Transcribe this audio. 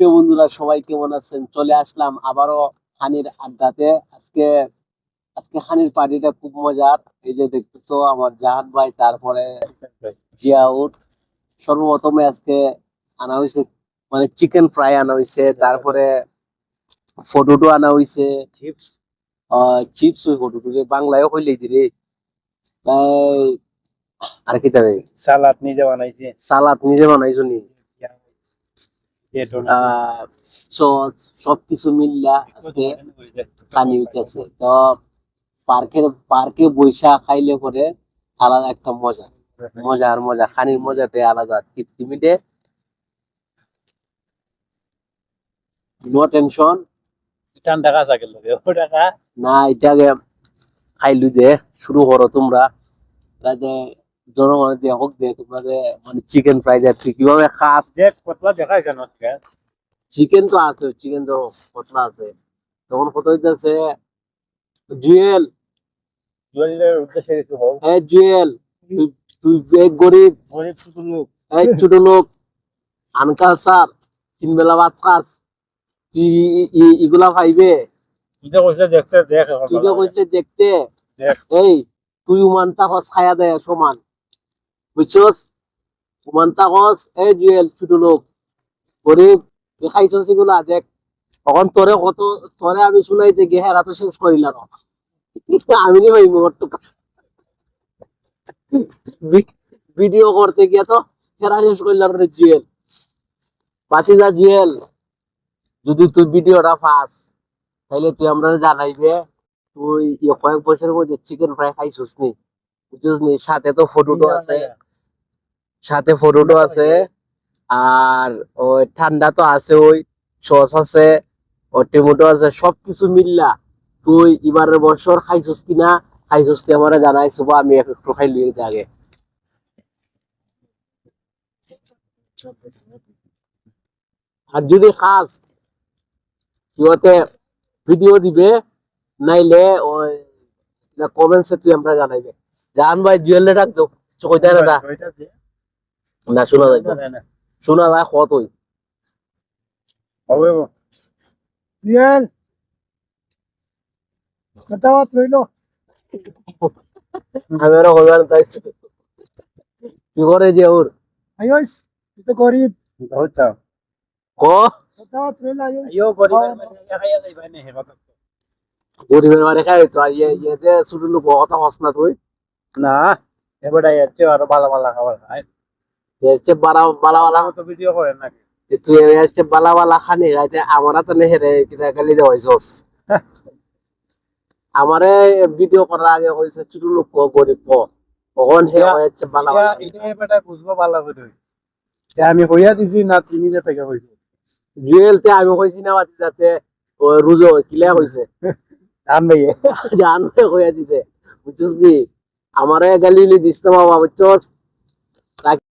প্রিয় বন্ধুরা সবাই কেমন আছেন? চলে আসলাম আবারও হানির আড্ডাতে। আজকে আজকে হানির পার্টিটা খুব মজার। এই যে দেখতেছো আমার জাহান ভাই তারপরে জিয়াউট সর্বপ্রথমে আজকে আনা হয়েছে মানে চিকেন ফ্রাই আনা হয়েছে তারপরে ফটোটো আনা হয়েছে চিপস চিপস ওই ফটোটো বাংলায় হইলেই দিরে তাই আর কি তবে সালাদ নিজে বানাইছি। সালাদ নিজে বানাইছো নি? সস সবকিছু মিললা আজকে পানি উঠেছে। তো পার্কের পার্কে বৈশা খাইলে পরে আলাদা একটা মজা। মজা আর মজা খানির মজাটাই আলাদা তৃপ্তি মিটে। নো টেনশন ও টাকা। না এটাকে খাইলু দে শুরু করো তোমরা। জনগণ দিয়ে হোক দে তোমরা মানে চিকেন ফ্রাই কীভাবে খাস দেখ কতলা দেখাই কেন চিকেন তো আছে চিকেন তো কতলা আছে। তখন কত হইতেছে জুয়েল। জুয়েলের উদ্দেশ্যে কিছু হোক। এ জুয়েল তুই তুই এক গরিব গরিব শুধু লোক। এই ছোট লোক তিন বেলা ভাত খাস তুই ইগুলা কইছে দেখতে দেখ তুই কইছে দেখতে? এই তুই উমানটা হস খায়া দেয় সমান। বুঝছস উমানটা হস এই জুয়েল ছোট লোক গরিব তুই খাইছস এগুলা দেখ তখন তোরে কত তোরে আমি শুনাইতে গিয়ে হেরা তো শেষ করিলাম আমি নি ভাই মুহূর্ত ভিডিও করতে গিয়ে তো হেরা শেষ করলাম রে জুয়েল জুয়েল যদি তুই ভিডিওটা পাস তাহলে তুই আমরা জানাইবে তুই কয়েক বছরের মধ্যে চিকেন ফ্রাই খাইছিস নি বুঝছিস নি? সাথে তো ফটোটো আছে। সাথে ফটোটো আছে। আর ওই ঠান্ডা তো আছে, ওই সস আছে ও টমেটো আছে, সবকিছু মিললা। তুই এবারের বছর খাইছিস কিনা? খাইছিস কি আমার জানাইছো বা আমি একটু খাই লুই আগে। আর যদি খাস, সিওতে ভিডিও দিবে, নাইলে ওই কমেন্টসে তুই আমরা জানাইবে। জান ভাই, জুয়েলে ডাক দো চকইতা না না শোনা যায় না। শোনা হবে. আমি তাই কি করে যে ওর Ayos. Ito gorib. হচ্ছে ক Estaba trailo ayos. গরিবের মানে খাইয়া যাইবা নে হে কথা গরিবের বাড়ি খাই তো আর ইয়ে ইয়েতে ছোট লোক কথা হস না তুই না এবারে এতে আরও ভালো ভালো খাবার খায় তো ভিডিও করেন নাকি? তুই খানি আমারা তো নেহেরে কিনা গালি দেওয়া হয়েছস আমারে ভিডিও করার আগে হয়েছে ছোট লোক গরিব ক। হে হয়েছে বালা এটা বালা বুঝব ভালো করে আমি কইয়া দিছি না তিনি যে থেকে কইছি। জুয়েল আমি কইছি না বাতি যাতে রুজো কিলা ভাইয়ে। জান দিছে। বুঝছিস কি? আমারে গালি দিস না বাবা বুঝছস?